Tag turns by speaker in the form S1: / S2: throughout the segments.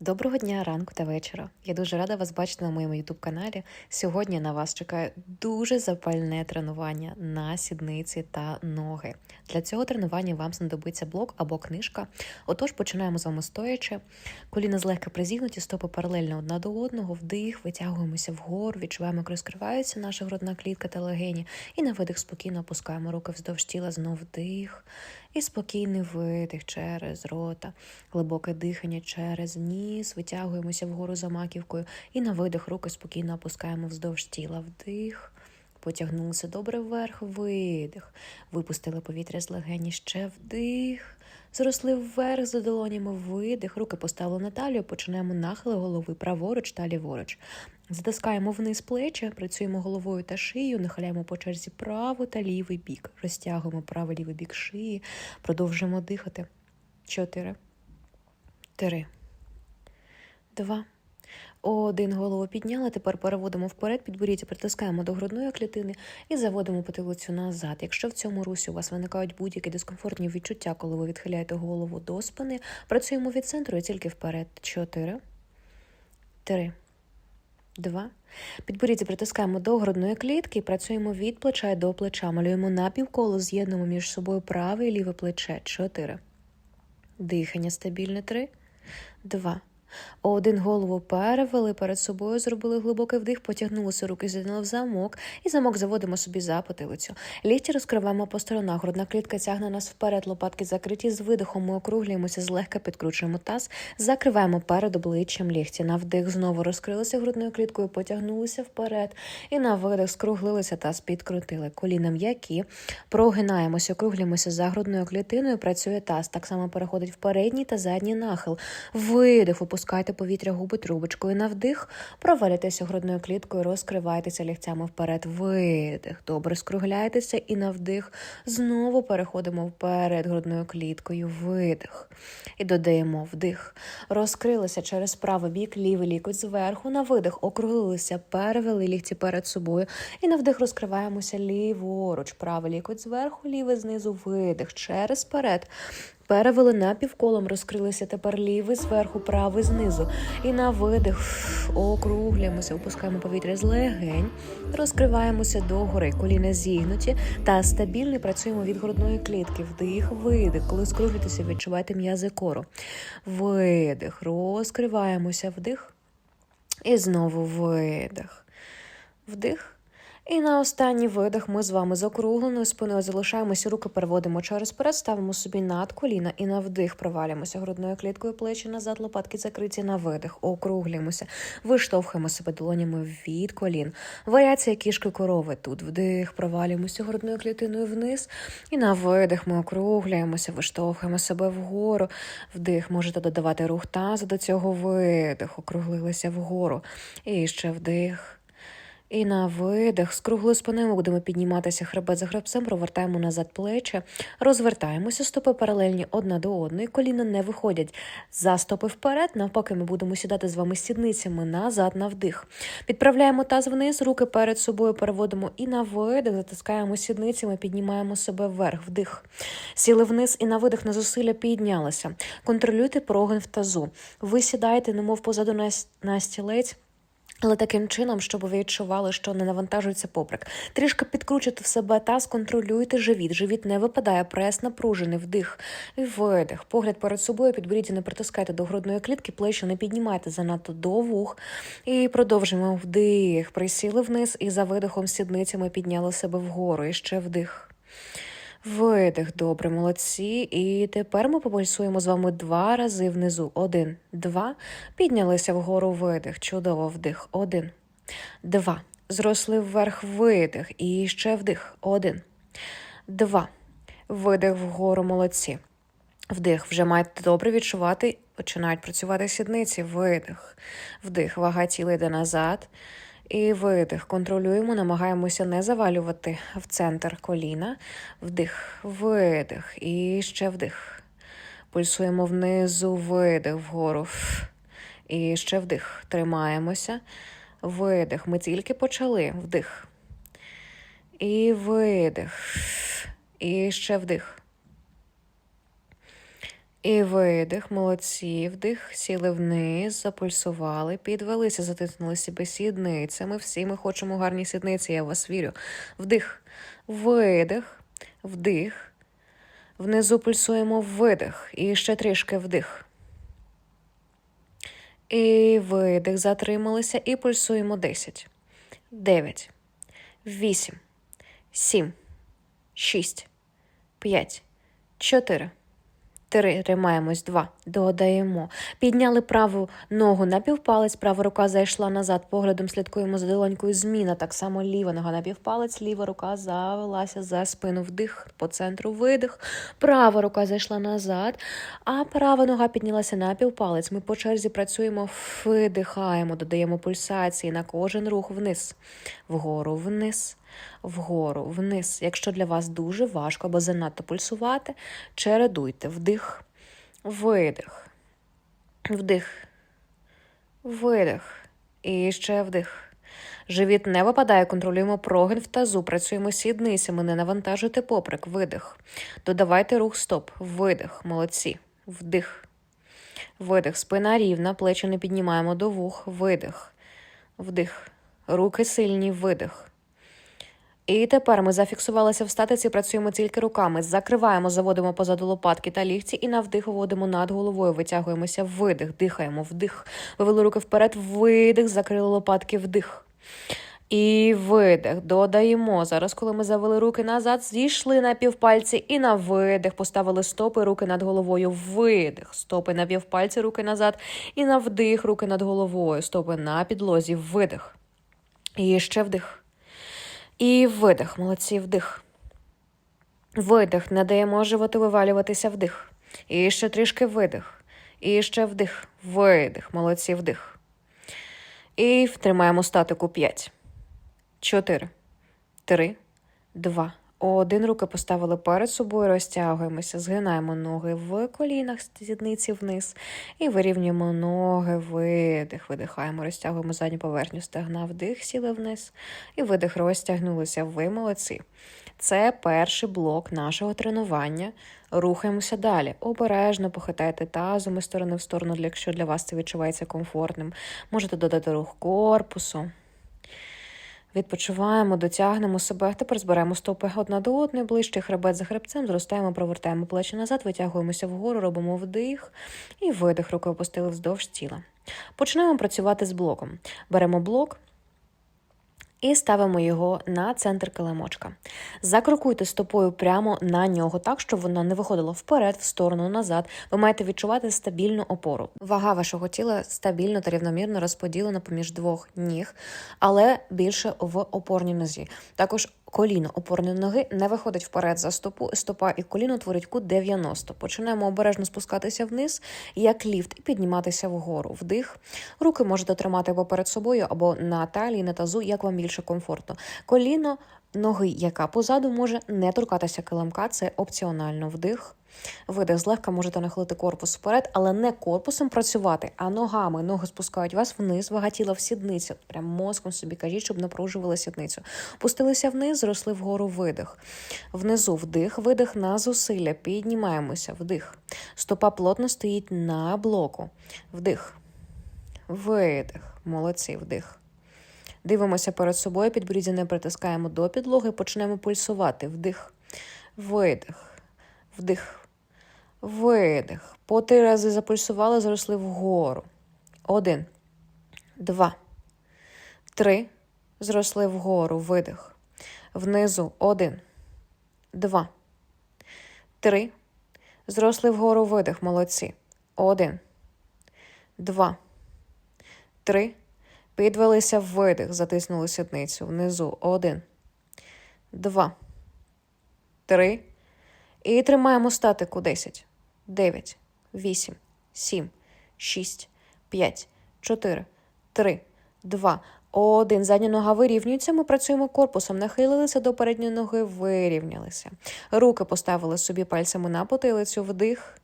S1: Доброго дня, ранку та вечора. Я дуже рада вас бачити на моєму youtube каналі. Сьогодні на вас чекає дуже запальне тренування на сідниці та ноги. Для цього тренування вам знадобиться блок або книжка. Отож, починаємо з вами стоячи. Коліна злегка призігнуті, стопи паралельно одна до одного, вдих, витягуємося вгору, відчуваємо, як розкривається наша грудна клітка та легені. І на видих спокійно опускаємо руки вздовж тіла, знов вдих. І спокійний видих через рота, глибоке дихання через ніс, витягуємося вгору за маківкою і на видих руки спокійно опускаємо вздовж тіла. Вдих, потягнулися добре вверх, видих, випустили повітря з легені, ще вдих, зросли вверх за долонями, видих, руки поставили на талію, починаємо нахили голови праворуч та ліворуч. Затискаємо вниз плечі, працюємо головою та шиєю, нахиляємо по черзі правий та лівий бік. Розтягуємо правий лівий бік шиї, продовжуємо дихати. Чотири, три, два. Один голову підняли. Тепер переводимо вперед, підборіддя, притискаємо до грудної клітини і заводимо потилицю назад. Якщо в цьому русі у вас виникають будь-які дискомфортні відчуття, коли ви відхиляєте голову до спини, працюємо від центру і тільки вперед. Чотири, три. Два. Підборіддя притискаємо до грудної клітки і працюємо від плеча до плеча. Малюємо напівколо, з'єднуємо між собою праве і ліве плече. Чотири. Дихання стабільне. Три. Два. Один голову перевели перед собою, зробили глибокий вдих, потягнулися руки, з'єднали в замок, і замок заводимо собі за потилицю. Лікті розкриваємо по сторонах. Грудна клітка тягне нас вперед, лопатки закриті. З видихом ми округлюємося, злегка підкручуємо таз, закриваємо перед обличчям лікті. На вдих знову розкрилися грудною кліткою, потягнулися вперед. І на видих скруглилися таз підкрутили. Коліна м'які, прогинаємося, округлюємося за грудною клітиною. Працює таз. Так само переходить в передній та задній нахил. Видих, випускайте повітря губи трубочкою на вдих, провалюйтеся грудною кліткою, розкривайтеся лігцями вперед. Видих. Добре, скругляйтеся і на вдих. Знову переходимо вперед грудною кліткою. Видих. І додаємо вдих. Розкрилися через правий бік, лівий лікоть зверху. На видих округлилися, перевели лікті перед собою. І на вдих розкриваємося ліворуч. Правий лікоть зверху, лівий знизу. Видих. Через перед. Перевели напівколом, розкрилися тепер лівий зверху, правий знизу. І на видих округлюємося, опускаємо повітря з легень, розкриваємося догори, коліна зігнуті та стабільно працюємо від грудної клітки. Вдих, видих. Коли скруглюєтеся, відчувайте м'язи кору. Видих. Розкриваємося, вдих. І знову видих. Вдих. І на останній видих ми з вами з округленою спиною залишаємося, руки переводимо через перед, ставимо собі над коліна і на вдих провалюємося грудною кліткою плечі назад, лопатки закриті на видих, округлюємося, виштовхуємо себе долонями від колін. Варіація кішки корови. Тут вдих, провалюємося грудною клітиною вниз. І на видих ми округлюємося, виштовхуємо себе вгору. Вдих, можете додавати рух тазу до цього видих, округлилися вгору. І ще вдих. І на видих з круглою спиною будемо підніматися хребет за хребцем, провертаємо назад плечі, розвертаємося, стопи паралельні одна до одної, коліна не виходять за стопи вперед. Навпаки, ми будемо сідати з вами сідницями назад на вдих. Підправляємо таз вниз, руки перед собою переводимо і на видих, затискаємо сідницями, піднімаємо себе вверх, вдих. Сіли вниз і на видих на зусилля піднялися. Контролюйте прогин в тазу. Ви сідаєте, немов позаду на стілець. Але таким чином, щоб ви відчували, що не навантажується поприк. Трішки підкручуйте в себе таз, контролюйте живіт. Живіт не випадає, прес напружений, вдих і видих. Погляд перед собою, підборіддя не притискайте до грудної клітки, плечі не піднімайте занадто до вух. І продовжуємо вдих. Присіли вниз і за видихом сідницями підняли себе вгору. І ще вдих. Видих, добре, молодці. І тепер ми попульсуємо з вами два рази внизу. Один, два. Піднялися вгору видих. Чудово вдих. Один, два. Зросли вверх видих. І ще вдих. Один, два. Видих вгору, молодці. Вдих. Вже маєте добре відчувати. Починають працювати сідниці. Видих. Вдих. Вага тіла йде назад. І видих. Контролюємо, намагаємося не завалювати в центр коліна. Вдих, видих. І ще вдих. Пульсуємо внизу, видих вгору. І ще вдих. Тримаємося. Видих. Ми тільки почали. Вдих. І видих. І ще вдих. І видих, молодці, вдих, сіли вниз, запульсували, підвелися, затиснули себе сідницями. Всі ми хочемо гарні сідниці, я в вас вірю. Вдих, видих, вдих. Внизу пульсуємо видих. І ще трішки вдих. І видих, затрималися і пульсуємо 10, 9, 8, 7, 6, 5, 4, Три, тримаємось, два, додаємо. Підняли праву ногу на півпалець, права рука зайшла назад, поглядом слідкуємо за долонькою зміна. Так само ліва нога на півпалець, ліва рука завелася за спину, вдих, по центру видих. Права рука зайшла назад, а права нога піднялася на півпалець. Ми по черзі працюємо, видихаємо, додаємо пульсації на кожен рух вниз, вгору, вниз вгору, вниз. Якщо для вас дуже важко або занадто пульсувати, чередуйте вдих, видих, вдих, видих. І ще вдих. Живіт не випадає, контролюємо прогин в тазу, працюємо сідницями, не навантажуйте поприк, видих. Додавайте рух стоп, видих, молодці, вдих. Видих, спина рівна, плечі не піднімаємо до вух, видих, вдих. Руки сильні, видих. І тепер ми зафіксувалися в статиці, працюємо тільки руками. Закриваємо, заводимо позаду лопатки та лігці і на вдих виводимо над головою. Витягуємося, видих, дихаємо, вдих. Вивели руки вперед, видих, закрили лопатки, вдих. І видих. Додаємо. Зараз, коли ми завели руки назад, зійшли на півпальці і на видих. Поставили стопи, руки над головою. Видих. Стопи на півпальці, руки назад. І на вдих, руки над головою. Стопи на підлозі. Видих. І ще вдих. І видих, молодці, вдих. Видих. Не даємо животу вивалюватися вдих. І ще трішки видих. І ще вдих. Видих. Молодці, вдих. І втримаємо статику 5. 4, 3, 2, один. Руки поставили перед собою, розтягуємося, згинаємо ноги в колінах, сідниці вниз. І вирівнюємо ноги, видих, видихаємо, розтягуємо задню поверхню стегна, вдих, сіли вниз. І видих, розтягнулися. Ви молодці. Це перший блок нашого тренування. Рухаємося далі. Обережно похитайте тазом із сторони в сторону, якщо для вас це відчувається комфортним. Можете додати рух корпусу. Відпочиваємо, дотягнемо себе. Тепер зберемо стопи одна до одної, ближче хребет за хребцем, зростаємо, провертаємо плечі назад, витягуємося вгору, робимо вдих і видих, руки опустили вздовж тіла. Почнемо працювати з блоком. Беремо блок. І ставимо його на центр килимочка. Закрокуйте стопою прямо на нього, так, щоб вона не виходила вперед, в сторону, назад. Ви маєте відчувати стабільну опору. Вага вашого тіла стабільно та рівномірно розподілена поміж двох ніг, але більше в опорній нозі. Також коліно опорної ноги не виходить вперед за стопу, стопа і коліно творять кут 90. Починаємо обережно спускатися вниз, як ліфт, і підніматися вгору. Вдих. Руки можете тримати або перед собою, або на талії, на тазу, як вам більше комфортно. Коліно ноги, яка позаду може не торкатися килимка, це опціонально вдих. Видих злегка можете нахилити корпус вперед, але не корпусом працювати, а ногами. Ноги спускають вас вниз, вага тіла в сідницю. Прям мозком собі кажіть, щоб напружували сідницю. Пустилися вниз, зросли вгору видих. Внизу вдих, видих на зусилля. Піднімаємося, вдих. Стопа плотно стоїть на блоку. Вдих. Видих. Молодці, вдих. Дивимося перед собою, підборіддя притискаємо до підлоги, почнемо пульсувати. Вдих, видих, вдих, видих. По три рази запульсували, зросли вгору. Один, два, три. Зросли вгору. Видих. Внизу. Один, два, три. Зросли вгору видих. Молодці. Один, два, три. Підвелися видих, затиснули сідницю. Внизу. Один, два, три. І тримаємо статику. Десять, дев'ять, вісім, сім, шість, п'ять, чотири, три, два. Один. Задня нога вирівнюється. Ми працюємо корпусом. Нахилилися до передньої ноги, вирівнялися. Руки поставили собі пальцями на потилицю, вдих.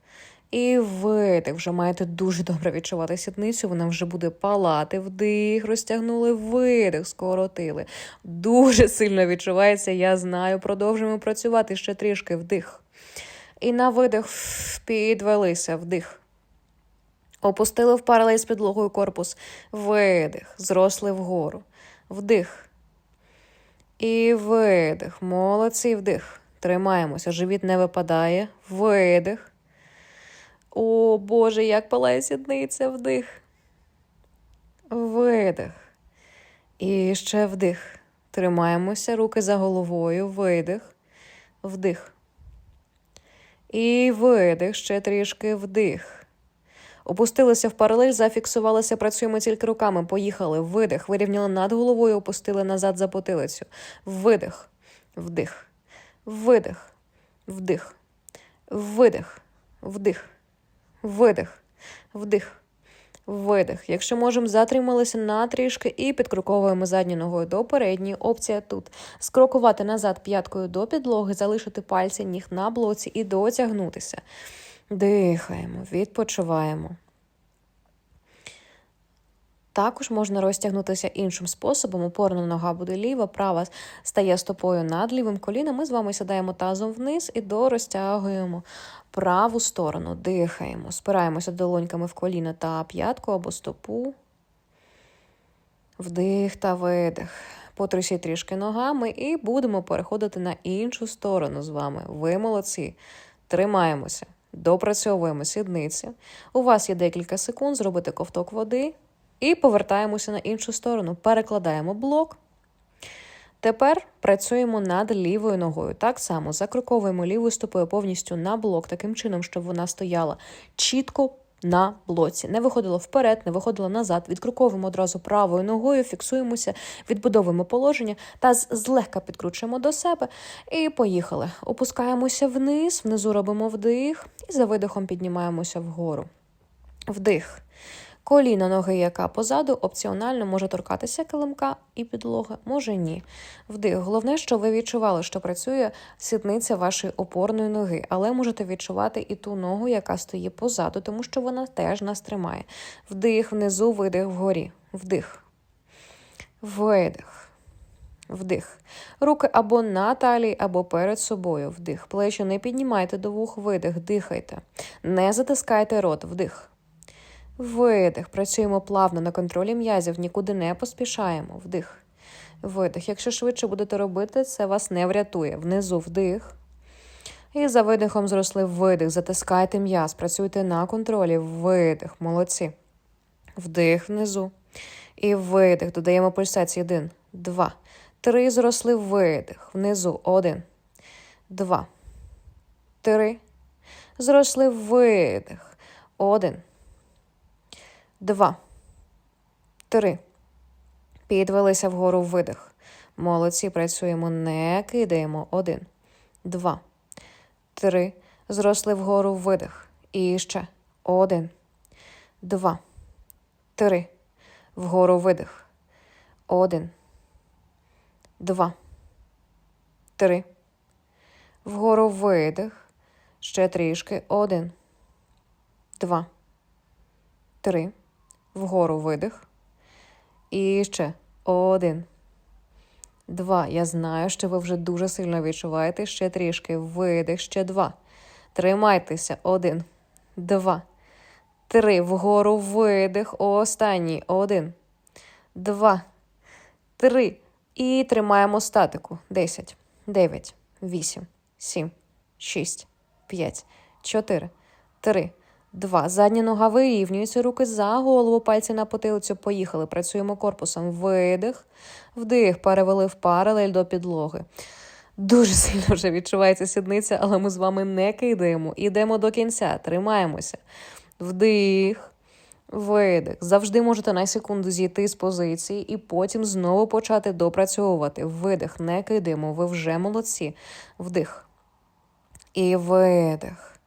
S1: І видих. Вже маєте дуже добре відчувати сідницю. Вона вже буде палати. Вдих, розтягнули, видих, скоротили. Дуже сильно відчувається, я знаю. Продовжуємо працювати ще трішки вдих. І на видих підвелися, вдих. Опустили в паралель з підлогою корпус. Видих. Зросли вгору. Вдих. І видих. Молодці, вдих. Тримаємося. Живіт не випадає. Видих. О, Боже, як палає сідниця, вдих. Видих. І ще вдих. Тримаємося, руки за головою, видих, вдих. І видих, ще трішки вдих. Опустилися в паралель, зафіксувалися, працюємо тільки руками. Поїхали. Видих. Вирівняли над головою, опустили назад за потилицю. Видих, вдих, видих, вдих, видих, вдих, видих, вдих. Видих. Якщо можемо, затрималися на трішки і підкроковуємо задньою ногою до передньої. Опція тут. Скрокувати назад п'яткою до підлоги, залишити пальці ніг на блоці і дотягнутися. Дихаємо, відпочиваємо. Також можна розтягнутися іншим способом. Опорна нога буде ліва, права стає стопою над лівим коліном. Ми з вами сідаємо тазом вниз і дорозтягуємо праву сторону. Дихаємо, спираємося долоньками в коліна та п'ятку або стопу. Вдих та видих. Потрусіть трішки ногами і будемо переходити на іншу сторону з вами. Ви молодці. Тримаємося, допрацьовуємо сідниці. У вас є декілька секунд зробити ковток води. І повертаємося на іншу сторону. Перекладаємо блок. Тепер працюємо над лівою ногою. Так само закроковуємо лівою стопою повністю на блок, таким чином, щоб вона стояла чітко на блоці. Не виходило вперед, не виходило назад. Відкроковуємо одразу правою ногою, фіксуємося, відбудовуємо положення та злегка підкручуємо до себе. І поїхали. Опускаємося вниз, внизу робимо вдих, і за видихом піднімаємося вгору. Вдих. Коліно ноги, яка позаду, опціонально може торкатися килимка і підлога, може ні. Вдих. Головне, що ви відчували, що працює сідниця вашої опорної ноги, але можете відчувати і ту ногу, яка стоїть позаду, тому що вона теж нас тримає. Вдих, внизу, видих вгорі. Вдих. Видих. Вдих. Руки або на талії, або перед собою. Вдих. Плечі не піднімайте до вух, видих, дихайте. Не затискайте рот, вдих. Видих. Працюємо плавно на контролі м'язів, нікуди не поспішаємо. Вдих. Видих. Якщо швидше будете робити, це вас не врятує. Внизу вдих. І за видихом зросли видих. Затискайте м'яз. Працюйте на контролі. Видих. Молодці. Вдих внизу. І видих. Додаємо пульсації. Один, два. Три. Зросли видих. Внизу. Один. Два. Три. Зросли видих. Один. Два. Три. Підвелися вгору видих. Молодці. Працюємо. Не кидаємо. Один. Два. Три. Зросли вгору видих. І ще. Один. Два. Три. Вгору видих. Один. Два. Три. Вгору видих. Ще трішки. Один. Два. Три. Вгору видих. І ще один. Два. Я знаю, що ви вже дуже сильно відчуваєте. Ще трішки. Видих. Ще два. Тримайтеся. Один. Два. Три. Вгору видих. Останній. Один. Два. Три. І тримаємо статику. Десять. Дев'ять. Вісім. Сім. Шість. П'ять. Чотири. Три. Два. Задня нога вирівнюється, руки за голову, пальці на потилицю. Поїхали. Працюємо корпусом. Видих, вдих, перевели в паралель до підлоги. Дуже сильно вже відчувається сідниця, але ми з вами не кидаємо. Ідемо до кінця, тримаємося. Вдих, видих. Завжди можете на секунду зійти з позиції і потім знову почати допрацьовувати. Видих, не кидаємо. Ви вже молодці. Вдих. І видих.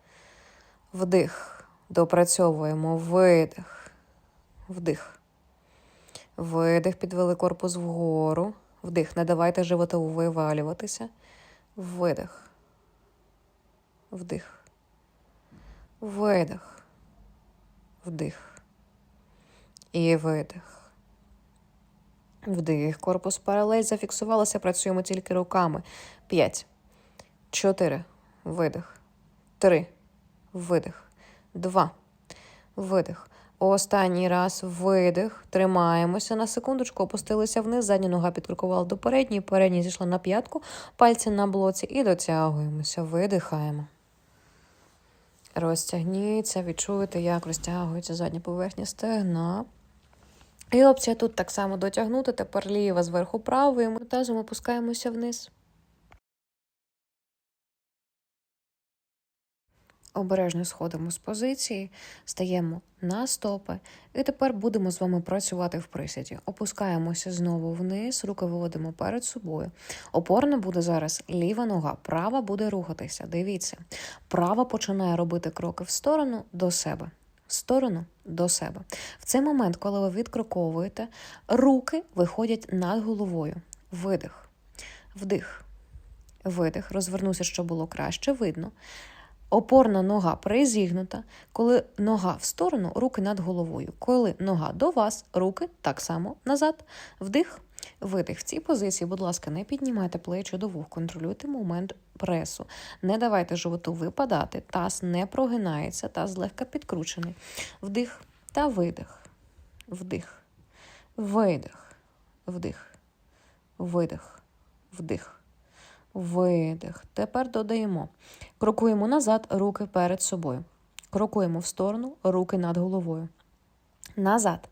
S1: Вдих. Допрацьовуємо видих, вдих. Видих, підвели корпус вгору. Вдих. Не давайте животу вивалюватися. Видих. Вдих. Видих. Вдих. І видих. Вдих. Корпус паралель. Зафіксувалося. Працюємо тільки руками. П'ять. Чотири. Видих. три. Видих. Два. Видих. Останній раз видих. Тримаємося на секундочку, опустилися вниз. Задня нога підкрукувала до передньої, передня зійшла на п'ятку, пальці на блоці і дотягуємося. Видихаємо. Розтягніться, відчуєте, як розтягується задня поверхня стегна. І опція тут так само дотягнути. Тепер ліва зверху правою. Ми тазом опускаємося вниз. Обережно сходимо з позиції, стаємо на стопи, і тепер будемо з вами працювати в присіді. Опускаємося знову вниз, руки виводимо перед собою. Опорна буде зараз ліва нога, права буде рухатися. Дивіться, права починає робити кроки в сторону до себе. В сторону до себе. В цей момент, коли ви відкроковуєте, руки виходять над головою. Видих, вдих, видих. Розвернуся, щоб було краще видно. Опорна нога призігнута. Коли нога в сторону, руки над головою. Коли нога до вас, руки так само назад. Вдих, видих. В цій позиції, будь ласка, не піднімайте плечі до вух, контролюйте момент пресу. Не давайте животу випадати, таз не прогинається, таз злегка підкручений. Вдих та видих. Вдих. Видих. Вдих. Видих. Вдих. Видих. Тепер додаємо. Крокуємо назад, руки перед собою. Крокуємо в сторону, руки над головою. Назад.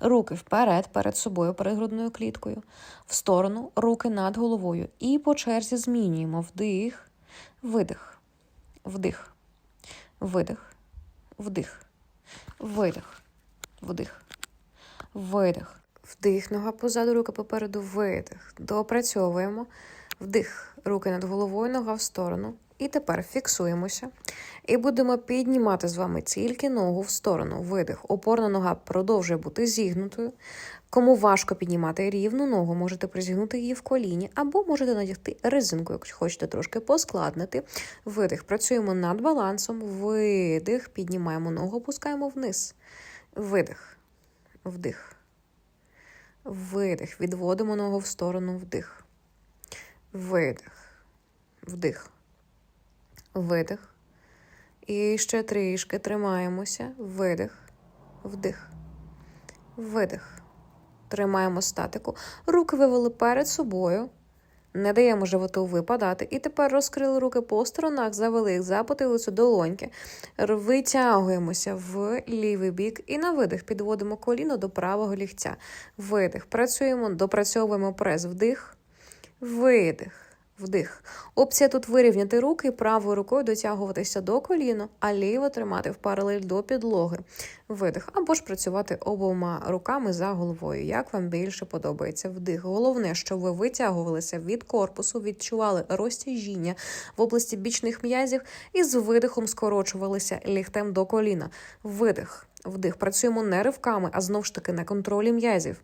S1: Руки вперед, перед собою, перед грудною кліткою. В сторону, руки над головою. І по черзі змінюємо вдих, видих, вдих, видих, вдих, видих, вдих, видих. Вдих, нога позаду, руки попереду, видих. Допрацьовуємо. Вдих, руки над головою, нога в сторону. І тепер фіксуємося. І будемо піднімати з вами тільки ногу в сторону. Видих. Опорна нога продовжує бути зігнутою. Кому важко піднімати рівну ногу, можете призігнути її в коліні, або можете надягти резинку, якщо хочете трошки поскладнити. Видих. Працюємо над балансом. Видих. Піднімаємо ногу, опускаємо вниз. Видих. Вдих. Видих. Відводимо ногу в сторону. Вдих. Видих. Вдих. Видих. І ще трішки тримаємося. Видих. Вдих. Видих. Тримаємо статику. Руки вивели перед собою. Не даємо животу випадати. І тепер розкрили руки по сторонах, завели їх за долоньки. Витягуємося в лівий бік і на видих підводимо коліно до правого ліктя. Видих. Працюємо, допрацьовуємо прес. Вдих. Видих. Вдих. Опція тут вирівняти руки, правою рукою дотягуватися до коліна, а ліво тримати в паралель до підлоги. Видих. Або ж працювати обома руками за головою. Як вам більше подобається вдих. Головне, щоб ви витягувалися від корпусу, відчували розтяжіння в області бічних м'язів і з видихом скорочувалися ліхтем до коліна. Видих. Вдих. Працюємо не ривками, а знов ж таки на контролі м'язів.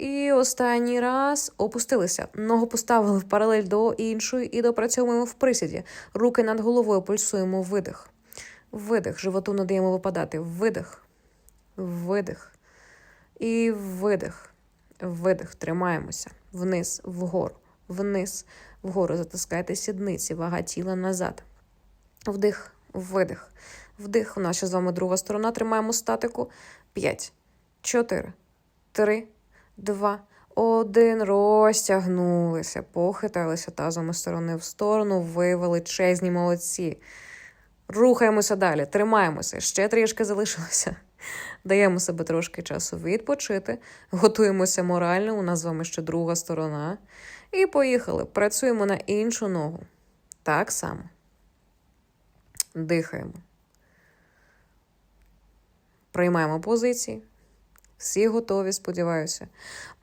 S1: І останній раз опустилися. Ногу поставили в паралель до іншої і допрацьовуємо в присіді. Руки над головою пульсуємо видих. Видих. Животу надаємо випадати. Видих. Видих. І видих. Видих. Тримаємося. Вниз, вгору. Вниз, вгору. Затискайте сідниці, вага тіла назад. Вдих, видих. Вдих. У нас ще з вами друга сторона. Тримаємо статику. П'ять, чотири, три два, один. Розтягнулися, похиталися тазом із сторони в сторону, ви величезні молодці. Рухаємося далі, тримаємося, ще трішки залишилося. Даємо себе трошки часу відпочити, готуємося морально, у нас з вами ще друга сторона. І поїхали. Працюємо на іншу ногу. Так само. Дихаємо. Приймаємо позиції. Всі готові, сподіваюся.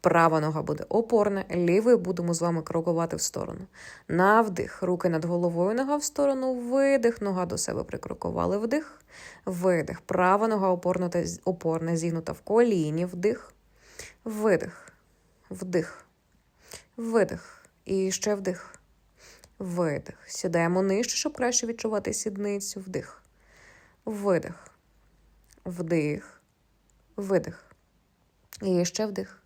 S1: Права нога буде опорна, лівою будемо з вами крокувати в сторону. На вдих. Руки над головою, нога в сторону, видих, нога до себе прикрокували. Вдих, видих. Права нога опорна, та опорна, зігнута в коліні, вдих, видих, вдих, видих. І ще вдих. Видих. Сідаємо нижче, щоб краще відчувати сідницю. Вдих. Видих. Вдих. Видих. І ще вдих.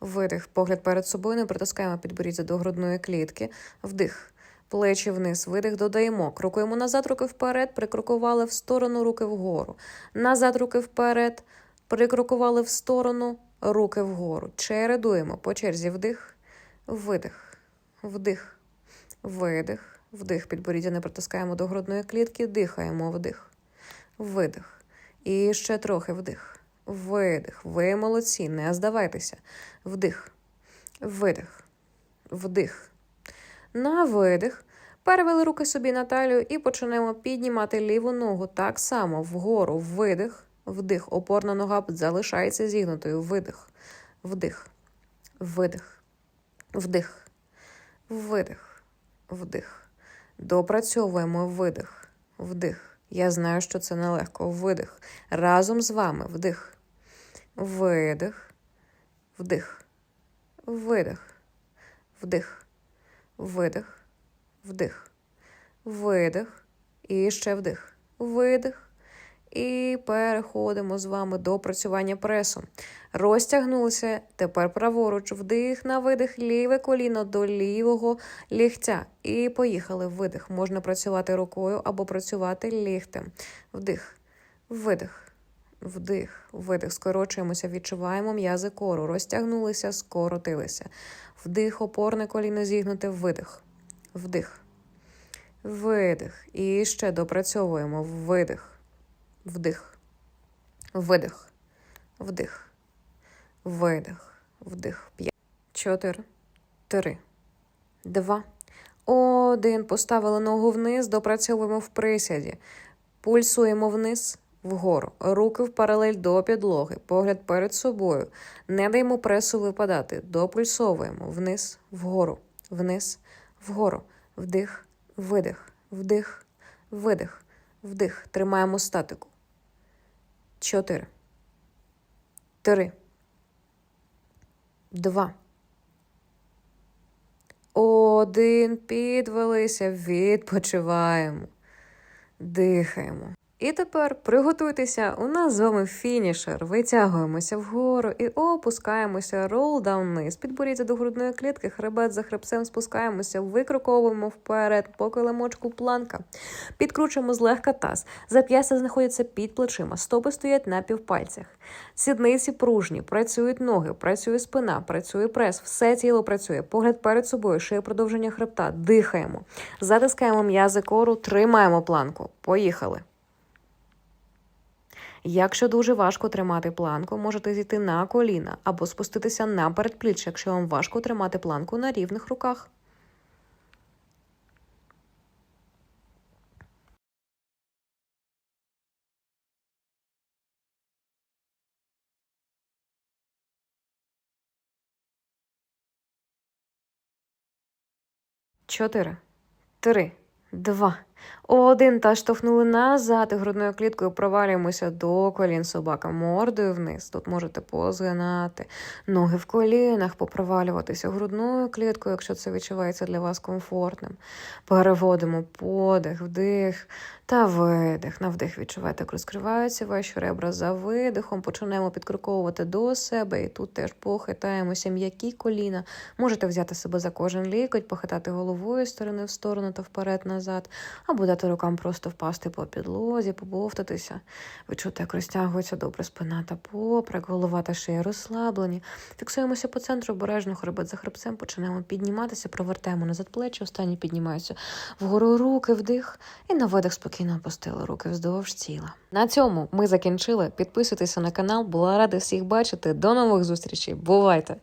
S1: Видих. Погляд перед собою не притискаємо підборіддя до грудної клітки. Вдих. плечі вниз, видих, додаємо. Крокуємо назад, руки вперед, прикрокували в сторону, руки вгору. Назад, руки вперед, прикрокували в сторону, руки вгору. Чередуємо по черзі вдих, видих, вдих, видих, вдих. Підборіддя не притискаємо до грудної клітки, дихаємо вдих, видих. І ще трохи вдих. Видих. Ви молодці, не здавайтеся. Вдих. Видих. Вдих. На видих. Перевели руки собі на талію і почнемо піднімати ліву ногу так само вгору. Видих. Вдих. Опорна нога залишається зігнутою. Видих. Вдих. Видих. Вдих. Видих. Вдих. Допрацьовуємо видих. Вдих. Я знаю, що це нелегко. Видих. Разом з вами. Вдих. Видих. Вдих. Видих. Вдих. Видих. Вдих. Видих. І ще вдих. Видих. І переходимо з вами до працювання пресу. Розтягнулися. Тепер праворуч. Вдих на видих, ліве коліно до лівого ліктя. І поїхали. Видих. Можна працювати рукою або працювати ліктем. Вдих. Видих. Вдих, видих, скорочуємося, відчуваємо м'язи кору, розтягнулися, скоротилися. Вдих, опорне коліно зігнуте, видих, вдих, видих. І ще допрацьовуємо. Видих, вдих, видих, вдих, видих, вдих. П'ять, чотири, три, два, один. Поставили ногу вниз, допрацьовуємо в присяді. Пульсуємо вниз вгору, руки в паралель до підлоги, погляд перед собою. Не даємо пресу випадати, допульсовуємо вниз, вгору, вниз, вгору, вдих, видих, вдих, видих, вдих. Тримаємо статику. Чотири. Три. Два. Один. Підвелися, відпочиваємо. Дихаємо. І тепер приготуйтеся, у нас з вами фінішер. Витягуємося вгору і опускаємося, рол вниз. Підборіться до грудної клітки, хребет за хребцем спускаємося, викроковуємо вперед, по килимочку планка. Підкручуємо злегка таз. Зап'ястя знаходяться під плечима, стопи стоять на півпальцях. Сідниці пружні, працюють ноги, працює спина, працює прес, все тіло працює. Погляд перед собою, шиє продовження хребта. Дихаємо. Затискаємо м'язи кору, тримаємо планку. Поїхали. Якщо дуже важко тримати планку, можете зійти на коліна або спуститися на передпліччя, якщо вам важко тримати планку на рівних руках. Чотири, три, два, один. Та штовхнули назад і грудною кліткою провалюємося до колін собака. Мордою вниз. Тут можете позгинати. Ноги в колінах, попровалюватися грудною кліткою, якщо це відчувається для вас комфортним. Переводимо подих, вдих та видих. На вдих відчувайте, як розкриваються ваші ребра за видихом. Почнемо підкруковувати до себе. І тут теж похитаємося м'які коліна. Можете взяти себе за кожен лікоть, похитати головою з сторони в сторону та вперед-назад, або дати рукам просто впасти по підлозі, побовтатися. Відчути, як розтягується добре спина та поприк, голова та шия розслаблені. Фіксуємося по центру, обережно хребет за хребцем, починаємо підніматися, провертаємо назад плечі, останні піднімаються вгору руки, вдих, і на видих спокійно опустили руки вздовж тіла. На цьому ми закінчили. Підписуйтеся на канал, була рада всіх бачити. До нових зустрічей. Бувайте!